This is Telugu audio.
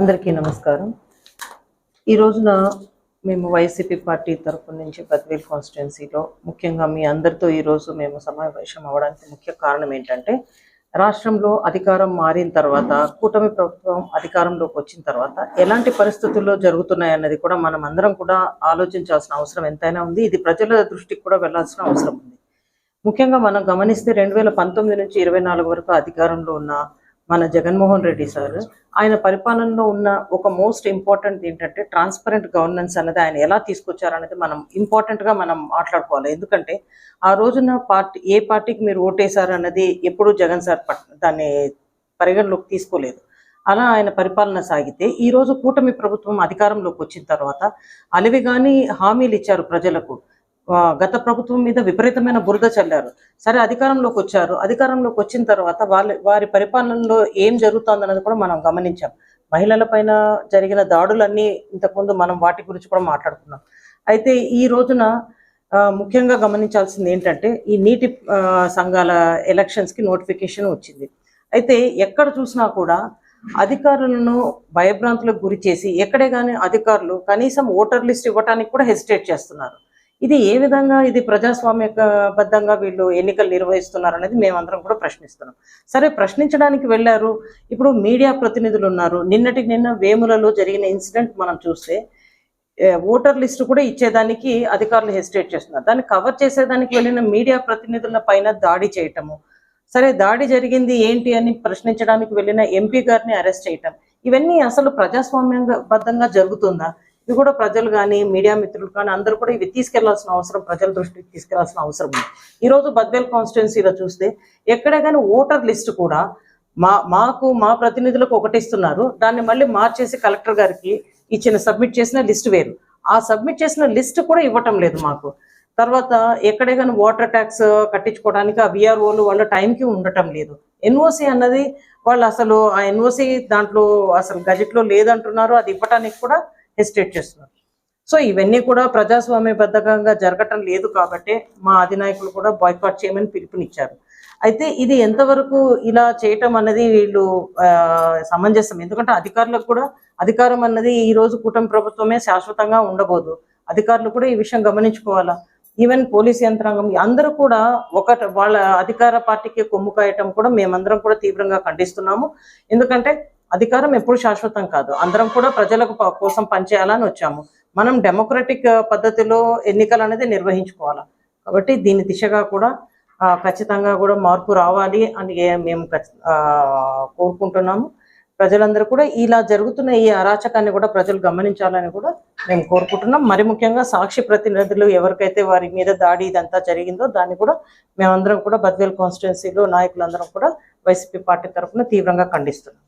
అందరికీ నమస్కారం. ఈ రోజున మేము వైసీపీ పార్టీ తరఫు నుంచి బద్వేల్ కాన్స్టిట్యున్సీలో ముఖ్యంగా మీ అందరితో ఈరోజు మేము సమావేశం అవడానికి ముఖ్య కారణం ఏంటంటే రాష్ట్రంలో అధికారం మారిన తర్వాత కూటమి ప్రభుత్వం అధికారంలోకి వచ్చిన తర్వాత ఎలాంటి పరిస్థితుల్లో జరుగుతున్నాయి అన్నది కూడా మనం అందరం కూడా ఆలోచించాల్సిన అవసరం ఎంతైనా ఉంది. ఇది ప్రజల దృష్టికి కూడా వెళ్ళాల్సిన అవసరం ఉంది. ముఖ్యంగా మనం గమనిస్తే రెండు వేల పంతొమ్మిది నుంచి ఇరవై నాలుగు వరకు అధికారంలో ఉన్న మన జగన్మోహన్ రెడ్డి సార్ ఆయన పరిపాలనలో ఉన్న ఒక మోస్ట్ ఇంపార్టెంట్ ఏంటంటే ట్రాన్స్పరెంట్ గవర్నెన్స్ అనేది ఆయన ఎలా తీసుకొచ్చారనేది మనం ఇంపార్టెంట్గా గా మనం మాట్లాడుకోవాలి. ఎందుకంటే ఆ రోజున పార్టీ ఏ పార్టీకి మీరు ఓటేశారు అన్నది ఎప్పుడూ జగన్ సార్ దాన్ని పరిగణలోకి తీసుకోలేదు. అలా ఆయన పరిపాలన సాగితే ఈ రోజు కూటమి ప్రభుత్వం అధికారంలోకి వచ్చిన తర్వాత అలివి కానీ హామీలు ఇచ్చారు ప్రజలకు. గత ప్రభుత్వం మీద విపరీతమైన బురద చల్లారు. సరే అధికారంలోకి వచ్చారు. అధికారంలోకి వచ్చిన తర్వాత వాళ్ళ వారి పరిపాలనలో ఏం జరుగుతుందన్నది కూడా మనం గమనించాం. మహిళల పైన జరిగిన దాడులన్నీ ఇంతకుముందు మనం వాటి గురించి కూడా మాట్లాడుకున్నాం. అయితే ఈ రోజున ఆ, ముఖ్యంగా గమనించాల్సింది ఏంటంటే ఈ నీటి సంఘాల ఎలక్షన్స్కి నోటిఫికేషన్ వచ్చింది. అయితే ఎక్కడ చూసినా కూడా అధికారులను భయభ్రాంతులకు గురి చేసి ఎక్కడే కానీ అధికారులు కనీసం ఓటర్ లిస్ట్ ఇవ్వడానికి కూడా హెసిటేట్ చేస్తున్నారు. ఇది ఏ విధంగా ఇది ప్రజాస్వామ్యబద్ధంగా వీళ్ళు ఎన్నికలు నిర్వహిస్తున్నారు అనేది మేమందరం కూడా ప్రశ్నిస్తున్నాం. సరే ప్రశ్నించడానికి వెళ్ళారు. ఇప్పుడు మీడియా ప్రతినిధులు ఉన్నారు. నిన్నటికి నిన్న వేములలో జరిగిన ఇన్సిడెంట్ మనం చూస్తే ఓటర్ లిస్టు కూడా ఇచ్చేదానికి అధికారులు హెసిటేట్ చేస్తున్నారు. దాన్ని కవర్ చేసేదానికి వెళ్ళిన మీడియా ప్రతినిధుల పైన దాడి చేయటము. సరే దాడి జరిగింది ఏంటి అని ప్రశ్నించడానికి వెళ్ళిన ఎంపీ గారిని అరెస్ట్ చేయటం. ఇవన్నీ అసలు ప్రజాస్వామ్యబద్ధంగా జరుగుతుందా? ఇది కూడా ప్రజలు కానీ మీడియా మిత్రులు కానీ అందరూ కూడా ఇవి తీసుకెళ్ళాల్సిన అవసరం ప్రజల దృష్టికి తీసుకెళ్ళాల్సిన అవసరం ఉంది. ఈ రోజు బద్వేల్ కాన్స్టిట్యున్సీలో చూస్తే ఎక్కడ కానీ ఓటర్ లిస్ట్ కూడా మా మాకు మా ప్రతినిధులకు ఒకటి ఇస్తున్నారు. దాన్ని మళ్ళీ మార్చేసి కలెక్టర్ గారికి ఇచ్చిన సబ్మిట్ చేసిన లిస్ట్ వేరు. ఆ సబ్మిట్ చేసిన లిస్ట్ కూడా ఇవ్వటం లేదు మాకు. తర్వాత ఎక్కడే కానీ వాటర్ ట్యాక్స్ కట్టించుకోవడానికి ఆ విఆర్ఓలు వాళ్ళ టైంకి ఉండటం లేదు. ఎన్ఓసి అన్నది వాళ్ళు అసలు ఆ ఎన్ఓసి దాంట్లో అసలు గజెట్లో లేదంటున్నారు. అది ఇవ్వటానికి కూడా హెసిటేట్ చేస్తున్నారు. సో ఇవన్నీ కూడా ప్రజాస్వామ్యబద్ధంగా జరగటం లేదు కాబట్టి మా అధినాయకులు కూడా బాయ్కాట్ చేయమని పిలుపునిచ్చారు. అయితే ఇది ఎంతవరకు ఇలా చేయటం అన్నది వీళ్ళు సమంజసం. ఎందుకంటే అధికారులకు కూడా అధికారం అన్నది ఈ రోజు కూటమి ప్రభుత్వమే శాశ్వతంగా ఉండబోదు. అధికారులు కూడా ఈ విషయం గమనించుకోవాలా? ఈవెన్ పోలీస్ యంత్రాంగం అందరూ కూడా ఒక వాళ్ళ అధికార పార్టీకి కొమ్ము కాయటం కూడా మేమందరం కూడా తీవ్రంగా ఖండిస్తున్నాము. ఎందుకంటే అధికారం ఎప్పుడు శాశ్వతం కాదు. అందరం కూడా ప్రజలకు కోసం పనిచేయాలని వచ్చాము. మనం డెమోక్రటిక్ పద్ధతిలో ఎన్నికలు అనేది నిర్వహించుకోవాలి? కాబట్టి దీని దిశగా కూడా ఖచ్చితంగా కూడా మార్పు రావాలి అని మేము కోరుకుంటున్నాము. ప్రజలందరూ కూడా ఇలా జరుగుతున్న ఈ అరాచకాన్ని కూడా ప్రజలు గమనించాలని కూడా మేము కోరుకుంటున్నాం. మరి ముఖ్యంగా సాక్షి ప్రతినిధులు ఎవరికైతే వారి మీద దాడి ఇదంతా జరిగిందో దాన్ని కూడా మేమందరం కూడా బద్వేల్ కాన్స్టిట్యున్సీలో నాయకులందరం కూడా వైసీపీ పార్టీ తరఫున తీవ్రంగా ఖండిస్తున్నాం.